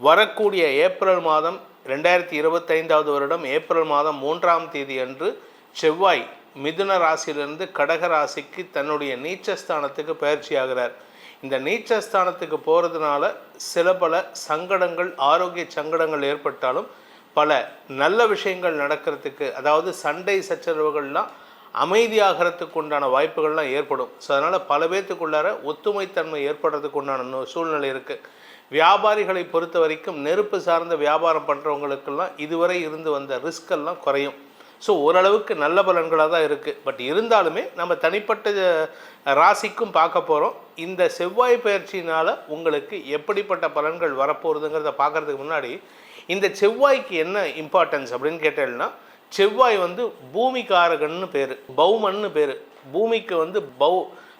வரக்கூடிய ஏப்ரல் மாதம் ரெண்டாயிரத்தி இருபத்தைந்தாவது வருடம் ஏப்ரல் மாதம் மூன்றாம் தேதி அன்று செவ்வாய் மிதுன ராசியிலிருந்து கடக ராசிக்கு தன்னுடைய நீச்சஸ்தானத்துக்கு பயிற்சி ஆகிறார் இந்த நீச்சஸ்தானத்துக்கு போகிறதுனால சில பல சங்கடங்கள் ஆரோக்கிய சங்கடங்கள் ஏற்பட்டாலும் பல நல்ல விஷயங்கள் நடக்கிறதுக்கு அதாவது சண்டை சச்சரவுகள்லாம் அமைதியாகிறதுக்கு உண்டான வாய்ப்புகள்லாம் ஏற்படும். ஸோ அதனால் பல பேர்த்துக்குள்ளார ஒத்துமைத்தன்மை ஏற்படுறதுக்கு உண்டான சூழ்நிலை இருக்குது வியாபாரிகளை பொறுத்த வரைக்கும் நெருப்பு சார்ந்த வியாபாரம் பண்ணுறவங்களுக்கெல்லாம் இதுவரை இருந்து வந்த ரிஸ்கெல்லாம் குறையும். ஸோ ஓரளவுக்கு நல்ல பலன்களாக தான் இருக்குது பட் இருந்தாலுமே நம்ம தனிப்பட்ட ராசிக்கும் பார்க்க போகிறோம் இந்த செவ்வாய் பயிற்சியினால் உங்களுக்கு எப்படிப்பட்ட பலன்கள் வரப்போகுதுங்கிறத பார்க்குறதுக்கு முன்னாடி இந்த செவ்வாய்க்கு என்ன இம்பார்ட்டன்ஸ் அப்படின்னு கேட்டேன்னா செவ்வாய் வந்து பூமிகாரகன்னு பேர் பௌமன்னு பேர். பூமிக்கு வந்து பௌ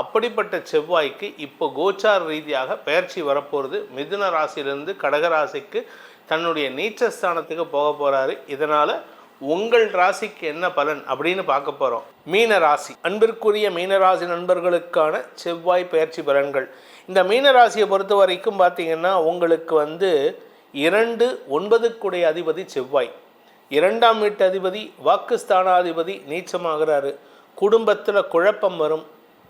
அப்படிப்பட்ட செவ்வாய்க்கு இப்போ கோச்சார ரீதியாக பெயர்ச்சி வரப்போகிறது மிதுன ராசியிலிருந்து கடக ராசிக்கு தன்னுடைய நீச்சஸ்தானத்துக்கு போக போகிறாரு இதனால் உங்கள் ராசிக்கு என்ன பலன் அப்படின்னு பார்க்க போகிறோம் மீன ராசி. அன்பிற்குரிய மீனராசி நண்பர்களுக்கான செவ்வாய் பயிற்சி பலன்கள். இந்த மீன ராசியை பொறுத்த வரைக்கும் பார்த்தீங்கன்னா உங்களுக்கு வந்து இரண்டு ஒன்பதுக்குடைய அதிபதி செவ்வாய். இரண்டாம் வீட்டு அதிபதி வாக்குஸ்தானாதிபதி நீச்சமாகிறாரு. குடும்பத்தில் குழப்பம் வரும்.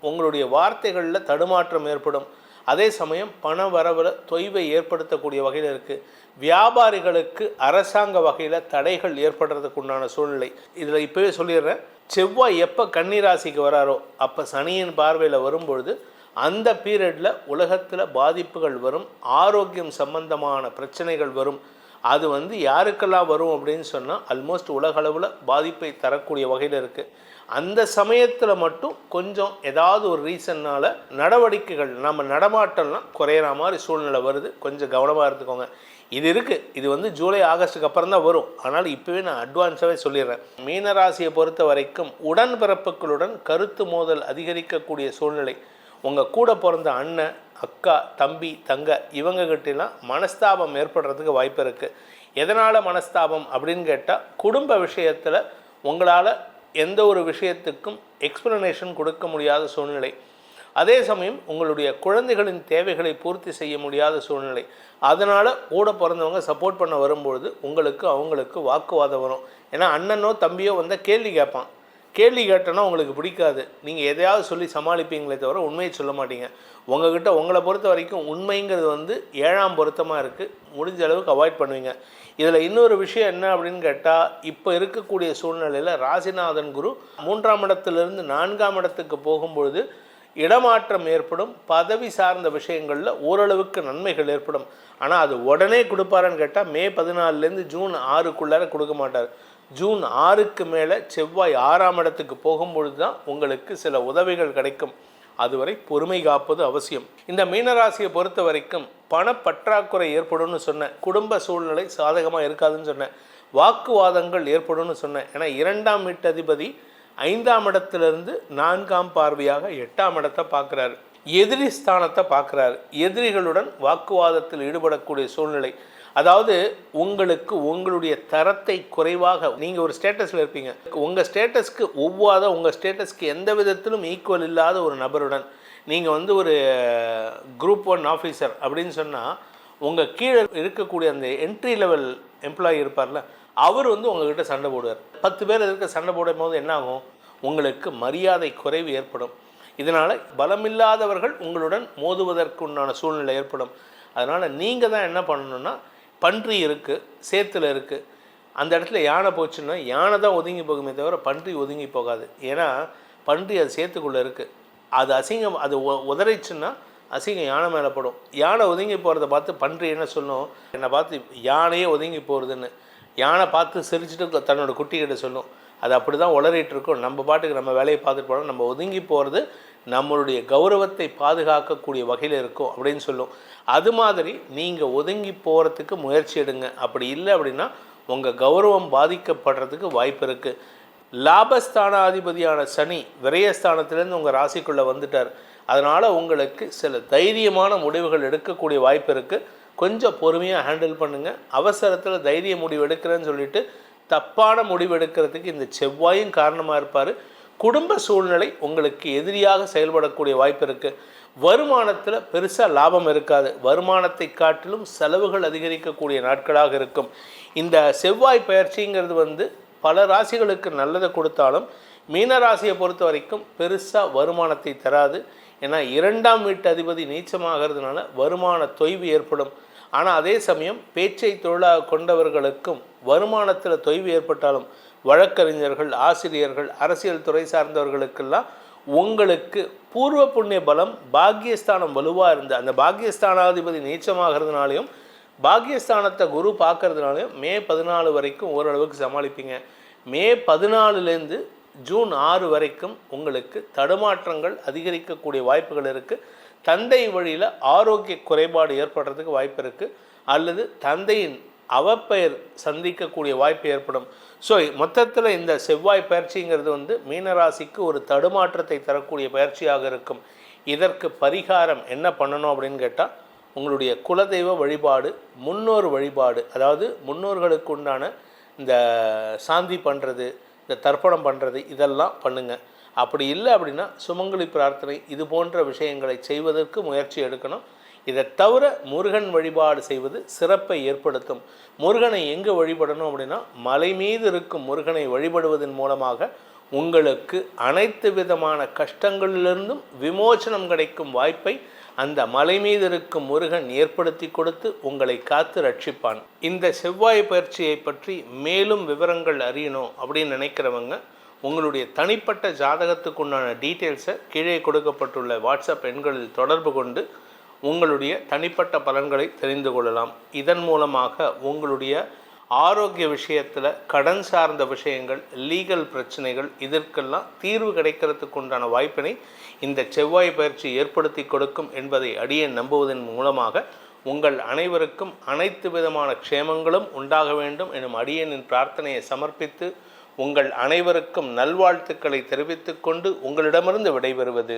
உங்களுடைய வார்த்தைகளில் தடுமாற்றம் ஏற்படும். அதே சமயம் பண வரவில் தொய்வை ஏற்படுத்தக்கூடிய வகையில் இருக்குது வியாபாரிகளுக்கு அரசாங்க வகையில் தடைகள் ஏற்படுறதுக்கு உண்டான சூழ்நிலை. இதில் இப்போவே சொல்லிடுறேன். செவ்வாய் எப்போ கன்னிராசிக்கு வராரோ அப்போ சனியின் பார்வையில் வரும்பொழுது அந்த பீரியடில் உலகத்தில் பாதிப்புகள் வரும் ஆரோக்கியம் சம்பந்தமான பிரச்சனைகள் வரும். அது வந்து யாருக்கெல்லாம் வரும் அப்படின்னு சொன்னால் ஆல்மோஸ்ட் உலகளவில் பாதிப்பை தரக்கூடிய வகையில் இருக்குது அந்த சமயத்தில் மட்டும் கொஞ்சம் ஏதாவது ஒரு ரீசன்னால் நடவடிக்கைகள் நம்ம நடமாட்டம்லாம் குறையிற மாதிரி சூழ்நிலை வருது. கொஞ்சம் கவனமாக இருந்துக்கோங்க. இது இருக்குது இது வந்து ஜூலை ஆகஸ்ட்டுக்கு அப்புறம் தான் வரும். ஆனால் இப்போவே நான் அட்வான்ஸாகவே சொல்லிடுறேன். மீனராசியை பொறுத்த வரைக்கும் உடன்பிறப்புகளுடன் கருத்து மோதல் அதிகரிக்கக்கூடிய சூழ்நிலை. உங்கள் கூட பிறந்த அண்ணன் அக்கா தம்பி தங்க இவங்ககிட்டலாம் மனஸ்தாபம் ஏற்படுறதுக்கு வாய்ப்பு இருக்குது எதனால் மனஸ்தாபம் அப்படின்னு கேட்டால் குடும்ப விஷயத்தில் உங்களால் எந்த ஒரு விஷயத்துக்கும் எக்ஸ்ப்ளனேஷன் கொடுக்க முடியாத சூழ்நிலை. அதே சமயம் உங்களுடைய குழந்தைகளின் தேவைகளை பூர்த்தி செய்ய முடியாத சூழ்நிலை. அதனால் கூட பிறந்தவங்க சப்போர்ட் பண்ண வரும்பொழுது உங்களுக்கு அவங்களுக்கு வாக்குவாதம் வரும். ஏன்னா அண்ணனோ தம்பியோ வந்தால் கேள்வி கேட்பான். கேள்வி கேட்டோன்னா உங்களுக்கு பிடிக்காது. நீங்கள் எதையாவது சொல்லி சமாளிப்பீங்களே தவிர உண்மையை சொல்ல மாட்டீங்க. உங்ககிட்ட உங்களை பொறுத்த வரைக்கும் உண்மைங்கிறது வந்து ஏழாம் பொருத்தமாக இருக்குது முடிஞ்ச அளவுக்கு அவாய்ட் பண்ணுவீங்க. இதில் இன்னொரு விஷயம் என்ன அப்படின்னு கேட்டால் இப்போ இருக்கக்கூடிய சூழ்நிலையில் ராசிநாதன் குரு மூன்றாம் இடத்துலேருந்து நான்காம் இடத்துக்கு போகும்பொழுது இடமாற்றம் ஏற்படும். பதவி சார்ந்த விஷயங்களில் ஓரளவுக்கு நன்மைகள் ஏற்படும். ஆனால் அது உடனே கொடுப்பாருன்னு கேட்டால் மே பதினாலுலேருந்து ஜூன் ஆறுக்குள்ளார கொடுக்க மாட்டார். ஜூன் ஆறுக்கு மேலே செவ்வாய் ஆறாம் இடத்துக்கு போகும்பொழுது தான் உங்களுக்கு சில உதவிகள் கிடைக்கும். அதுவரை பொறுமை காப்பது அவசியம். இந்த மீனராசியை பொறுத்த வரைக்கும் பணப்பற்றாக்குறை ஏற்படும்னு சொன்னேன். குடும்ப சூழ்நிலை சாதகமாக இருக்காதுன்னு சொன்னேன். வாக்குவாதங்கள் ஏற்படும்னு சொன்னேன். ஏன்னா இரண்டாம் வீட்டதிபதி ஐந்தாம் இடத்திலிருந்து நான்காம் பார்வையாக எட்டாம் இடத்தை பார்க்குறாரு. எதிரி ஸ்தானத்தை பார்க்குறாரு. எதிரிகளுடன் வாக்குவாதத்தில் ஈடுபடக்கூடிய சூழ்நிலை. அதாவது உங்களுக்கு உங்களுடைய தரத்தை குறைவாக நீங்கள் ஒரு ஸ்டேட்டஸில் இருப்பீங்க. உங்கள் ஸ்டேட்டஸ்க்கு ஒவ்வாத உங்கள் ஸ்டேட்டஸ்க்கு எந்த விதத்திலும் ஈக்குவல் இல்லாத ஒரு நபருடன் நீங்கள் வந்து ஒரு குரூப் ஒன் ஆஃபீஸர் அப்படின்னு சொன்னால் உங்கள் கீழே இருக்கக்கூடிய அந்த என்ட்ரி லெவல் எம்ப்ளாயி இருப்பார்ல அவர் வந்து உங்ககிட்ட சண்டை போடுவார். பத்து பேர் இருக்க சண்டை போடும் போது என்ன ஆகும்? உங்களுக்கு மரியாதை குறைவு ஏற்படும். இதனால் பலமில்லாதவர்கள் உங்களுடன் மோதுவதற்குண்டான சூழ்நிலை ஏற்படும். அதனால் நீங்கள் தான் என்ன பண்ணணும்னா பன்றி இருக்குது சேத்துல இருக்குது அந்த இடத்துல யானை போச்சுன்னா யானை தான் ஒதுங்கி போகுமே தவிர பன்றி ஒதுங்கி போகாது. ஏன்னா பன்றி அது சேத்துக்குள்ளே இருக்குது அது அசிங்கம் அது உதறிச்சுன்னா அசிங்கம் யானை மேலே படும். யானை ஒதுங்கி போகிறத பார்த்து பன்றி என்ன சொல்லும்? என்னை பார்த்து யானையே ஒதுங்கி போகிறதுன்னு யானை பார்த்து சிரிச்சுட்டு தன்னோட குட்டிகிட்ட சொல்லும். அது அப்படி தான் உளறிட்டு இருக்கும். நம்ம பாட்டுக்கு நம்ம வேலையை பார்த்துட்டு போனோம் நம்ம ஒதுங்கி போகிறது நம்மளுடைய கௌரவத்தை பாதுகாக்கக்கூடிய வகையில் இருக்கும் அப்படின்னு சொல்லும். அது மாதிரி நீங்கள் ஒதுங்கி போகிறதுக்கு முயற்சி எடுங்க. அப்படி இல்லை அப்படின்னா உங்கள் கௌரவம் பாதிக்கப்படுறதுக்கு வாய்ப்பு இருக்குது லாபஸ்தானாதிபதியான சனி விரயஸ்தானத்திலேருந்து உங்கள் ராசிக்குள்ளே வந்துட்டார். அதனால் உங்களுக்கு சில தைரியமான முடிவுகள் எடுக்கக்கூடிய வாய்ப்பு இருக்குது கொஞ்சம் பொறுமையாக ஹேண்டில் பண்ணுங்கள் அவசரத்தில் தைரிய முடிவு எடுக்கிறேன்னு சொல்லிட்டு தப்பான முடிவு எடுக்கிறதுக்கு இந்த செவ்வாயும் காரணமாக இருப்பார். குடும்ப சூழ்நிலை உங்களுக்கு எதிரியாக செயல்படக்கூடிய வாய்ப்பு இருக்குது வருமானத்தில் பெருசாக லாபம் இருக்காது. வருமானத்தை காட்டிலும் செலவுகள் அதிகரிக்கக்கூடிய நாட்களாக இருக்கும். இந்த செவ்வாய் பயிற்சிங்கிறது வந்து பல ராசிகளுக்கு நல்லதை கொடுத்தாலும் மீன ராசியை பொறுத்த வரைக்கும் பெருசாக வருமானத்தை தராது. ஏன்னா இரண்டாம் வீட்டு அதிபதி நீச்சமாகிறதுனால வருமான தொய்வு ஏற்படும். ஆனால் அதே சமயம் பேச்சை தொழிலாக கொண்டவர்களுக்கும் வருமானத்தில் தொய்வு ஏற்பட்டாலும் வழக்கறிஞர்கள் ஆசிரியர்கள் அரசியல் துறை சார்ந்தவர்களுக்கெல்லாம் உங்களுக்கு பூர்வ புண்ணிய பலம் பாக்கியஸ்தானம் வலுவாக இருந்து அந்த பாக்கியஸ்தானாதிபதி நீச்சமாகிறதுனாலையும் பாக்கியஸ்தானத்தை குரு பார்க்கறதுனாலையும் மே பதினாலு வரைக்கும் ஓரளவுக்கு சமாளிப்பீங்க. மே பதினாலுலேருந்து ஜூன் ஆறு வரைக்கும் உங்களுக்கு தடுமாற்றங்கள் அதிகரிக்கக்கூடிய வாய்ப்புகள் இருக்குது தந்தை வழியில் ஆரோக்கிய குறைபாடு ஏற்படுறதுக்கு வாய்ப்பு இருக்குது அல்லது தந்தையின் அவப்பெயர் சந்திக்கக்கூடிய வாய்ப்பு ஏற்படும். ஸோ மொத்தத்தில் இந்த செவ்வாய் பயிற்சிங்கிறது வந்து மீனராசிக்கு ஒரு தடுமாற்றத்தை தரக்கூடிய பயிற்சியாக இருக்கும். இதற்கு பரிகாரம் என்ன பண்ணணும் அப்படின்னு கேட்டால் உங்களுடைய குலதெய்வ வழிபாடு முன்னோர் வழிபாடு அதாவது முன்னோர்களுக்கு உண்டான இந்த சாந்தி பண்ணுறது இந்த தர்ப்பணம் பண்ணுறது இதெல்லாம் பண்ணுங்கள் அப்படி இல்லை அப்படின்னா சுமங்கலி பிரார்த்தனை இது போன்ற விஷயங்களை செய்வதற்கு முயற்சி எடுக்கணும். இதை தவிர முருகன் வழிபாடு செய்வது சிறப்பை ஏற்படுத்தும். முருகனை எங்கே வழிபடணும் அப்படின்னா மலை மீது இருக்கும் முருகனை வழிபடுவதன் மூலமாக உங்களுக்கு அனைத்து விதமான கஷ்டங்களிலிருந்தும் விமோசனம் கிடைக்கும் வாய்ப்பை அந்த மலை மீது இருக்கும் முருகன் ஏற்படுத்தி கொடுத்து உங்களை காத்து ரட்சிப்பான். இந்த செவ்வாய் பயிற்சியை பற்றி மேலும் விவரங்கள் அறியணும் அப்படின்னு நினைக்கிறவங்க உங்களுடைய தனிப்பட்ட ஜாதகத்துக்குண்டான டீட்டெயில்ஸை கீழே கொடுக்கப்பட்டுள்ள வாட்ஸ்அப் எண்களில் தொடர்பு கொண்டு உங்களுடைய தனிப்பட்ட பலன்களை தெரிந்து கொள்ளலாம். இதன் மூலமாக உங்களுடைய ஆரோக்கிய விஷயத்தில் கடன் சார்ந்த விஷயங்கள் லீகல் பிரச்சனைகள் இதற்கெல்லாம் தீர்வு கிடைக்கிறதுக்கு உண்டான வாய்ப்பினை இந்த செவ்வாய் பயிற்சி ஏற்படுத்தி கொடுக்கும் என்பதை அடியேன் நம்புவதன் மூலமாக உங்கள் அனைவருக்கும் அனைத்து விதமான க்ஷேமங்களும் உண்டாக வேண்டும் எனும் அடியனின் பிரார்த்தனையை சமர்ப்பித்து உங்கள் அனைவருக்கும் நல்வாழ்த்துக்களை தெரிவித்துக்கொண்டு உங்களிடமிருந்து விடைபெறுவது